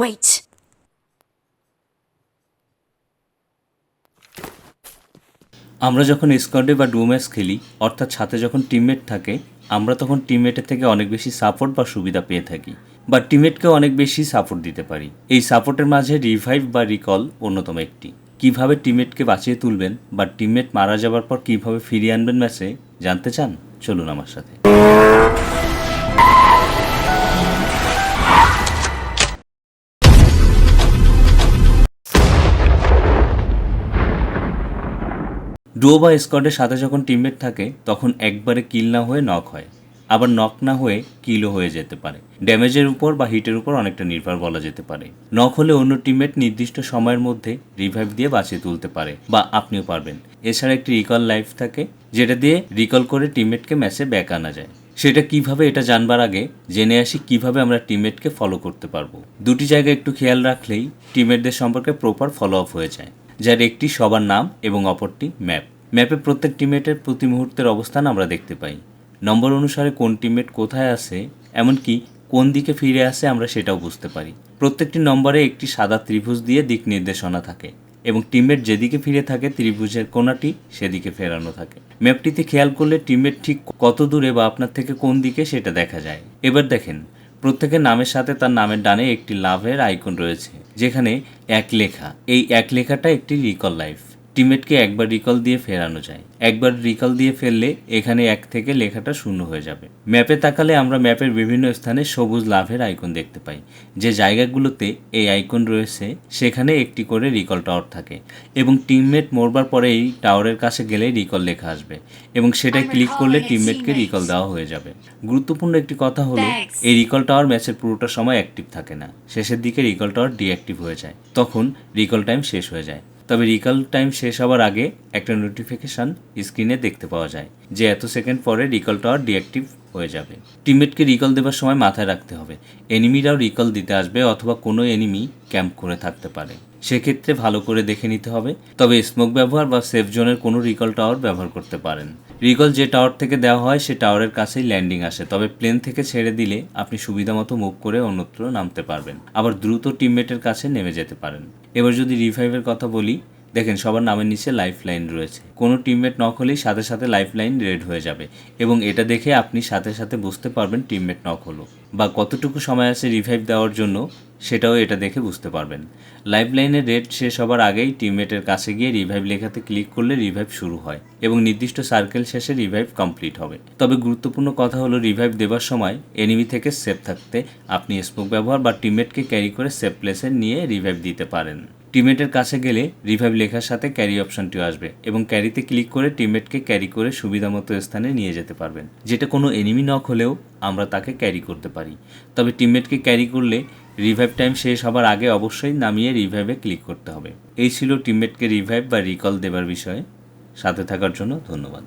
Wait. আমরা যখন স্কোয়াডে বা ডু ম্যাচ খেলি, অর্থাৎ সাথে যখন টিমমেট থাকে, আমরা তখন টিমমেটের থেকে অনেক বেশি সাপোর্ট বা সুবিধা পেয়ে থাকি। বা টিমমেটকে অনেক বেশি সাপোর্ট দিতে পারি। এই সাপোর্টের মাঝে রিভাইভ বা রিকল অন্যতম একটি। কীভাবে টিমমেটকে বাঁচিয়ে তুলবেন বা টিমমেট মারা যাবার পর কীভাবে ফিরিয়ে আনবেন ম্যাচে জানতে চান? চলুন আমার সাথে। ডুও বা স্কোয়াডের সাথে যখন টিমমেট থাকে, তখন একবারে কিল না হয়ে নক হয়। আবার নক না হয়ে কিলও হয়ে যেতে পারে। ড্যামেজের উপর বা হিটের উপর অনেকটা নির্ভর বলা যেতে পারে। নক হলে অন্য টিমমেট নির্দিষ্ট সময়ের মধ্যে রিভাইভ দিয়ে বাঁচিয়ে তুলতে পারে, বা আপনিও পারবেন। এছাড়া একটি রিকল লাইফ থাকে, যেটা দিয়ে রিকল করে টিমমেটকে ম্যাচে ব্যাক আনা যায়। সেটা কীভাবে এটা জানবার আগে, জেনে আসি কীভাবে আমরা টিমমেটকে ফলো করতে পারব। দুটি জায়গায় একটু খেয়াল রাখলেই টিমমেটদের সম্পর্কে প্রপার ফলো আপ হয়ে যায়, যার একটি সবার নাম এবং অপরটি ম্যাপ ম্যাপে প্রত্যেক টিমমেটের প্রতি মুহূর্তের অবস্থান আমরা দেখতে পাই। নম্বর অনুসারে কোন টিমমেট কোথায় আছে, এমনকি কোন দিকে ফিরে আসে আমরা সেটাও বুঝতে পারি। প্রত্যেকটি নম্বরে একটি সাদা ত্রিভুজ দিয়ে দিক নির্দেশনা থাকে এবং টিমমেট যেদিকে ফিরে থাকে, ত্রিভুজের কোনাটি সেদিকে ফেরানো থাকে। ম্যাপটিতে খেয়াল করলে টিমমেট ঠিক কত দূরে বা আপনার থেকে কোন দিকে সেটা দেখা যায়। এবার দেখেন, প্রত্যেকের নামের সাথে তার নামের ডানে একটি লাভের আইকন রয়েছে, যেখানে এক লেখা। এই এক লেখাটা একটি রিকল লাইফ টিমমেটকে একবার রিকল দিয়ে ফেরানো যায়। একবার রিকল দিয়ে ফেললে এখানে এক থেকে লেখাটা শূন্য হয়ে যাবে। ম্যাপে তাকালে আমরা ম্যাপের বিভিন্ন স্থানে সবুজ লাভের আইকন দেখতে পাই। যে জায়গাগুলোতে এই আইকন রয়েছে সেখানে একটি করে রিকল টাওয়ার থাকে এবং টিমমেট মরবার পরে এই টাওয়ারের কাছে গেলে রিকল লেখা আসবে এবং সেটাই ক্লিক করলে টিমমেটকে রিকল দেওয়া হয়ে যাবে। গুরুত্বপূর্ণ একটি কথা হলো. এই রিকল টাওয়ার ম্যাচের পুরোটা সময় অ্যাক্টিভ থাকে না। শেষের দিকে রিকল টাওয়ার ডিঅ্যাক্টিভ হয়ে যায়। তখন রিকল টাইম শেষ হয়ে যায়। তবে রিকল টাইম শেষ হওয়ার আগে একটা নোটিফিকেশান স্ক্রিনে দেখতে পাওয়া যায়, যে এত সেকেন্ড পরে রিকল টাওয়ার ডিঅ্যাক্টিভ হয়ে যাবে। টিমমেটকে রিকল দেবার সময় মাথায় রাখতে হবে। এনিমিরাও রিকল দিতে আসবে অথবা কোনো এনিমি ক্যাম্প করে থাকতে পারে। সেক্ষেত্রে ভালো করে দেখে নিতে হবে। তবে স্মোক ব্যবহার বা সেফ জোনের কোনো রিকল টাওয়ার ব্যবহার করতে পারেন। রিকল যে টাওয়ার থেকে দেওয়া হয়, সে টাওয়ারের কাছেই ল্যান্ডিং আসে। তবে প্লেন থেকে ছেড়ে দিলে আপনি সুবিধা মতো মুভ করে অন্যত্র নামতে পারবেন। আবার দ্রুত টিমমেটের কাছে নেমে যেতে পারেন। এবার যদি রিভাইভের কথা বলি দেখেন, সবার নামের নিচে লাইফ লাইন রয়েছে। কোনো টিমমেট নক হলেই সাথে সাথে লাইফ লাইন রেড হয়ে যাবে এবং এটা দেখে আপনি সাথে সাথে বুঝতে পারবেন টিমমেট নক হলো বা কতটুকু সময় আছে রিভাইভ দেওয়ার জন্য সেটাও এটা দেখে বুঝতে পারবেন। লাইফ লাইনের রেড শেষ হবার আগেই টিমমেটের কাছে গিয়ে রিভাইভ লেখাতে ক্লিক করলে রিভাইভ শুরু হয় এবং নির্দিষ্ট সার্কেল শেষে রিভাইভ কমপ্লিট হবে। তবে গুরুত্বপূর্ণ কথা হলো রিভাইভ দেওয়ার সময় এনিমি থেকে সেফ থাকতে আপনি স্মোক ব্যবহার বা টিমমেটকে ক্যারি করে সেফ প্লেসে নিয়ে রিভাইভ দিতে পারেন। টিমমেটের কাছে গেলে রিভাইভ লেখার সাথে ক্যারি অপশনটিও আসবে এবং ক্যারিতে ক্লিক করে টিমমেটকে ক্যারি করে সুবিধামতো স্থানে নিয়ে যেতে পারবেন। যেটা কোনো এনিমি নক হলেও আমরা তাকে ক্যারি করতে পারি। তবে টিমমেটকে ক্যারি করলে রিভাইভ টাইম শেষ হবার আগে অবশ্যই নামিয়ে রিভাইভে ক্লিক করতে হবে। এই ছিল টিমমেটকে রিভাইভ বা রিকল দেবার বিষয়ে। সাথে থাকার জন্য ধন্যবাদ।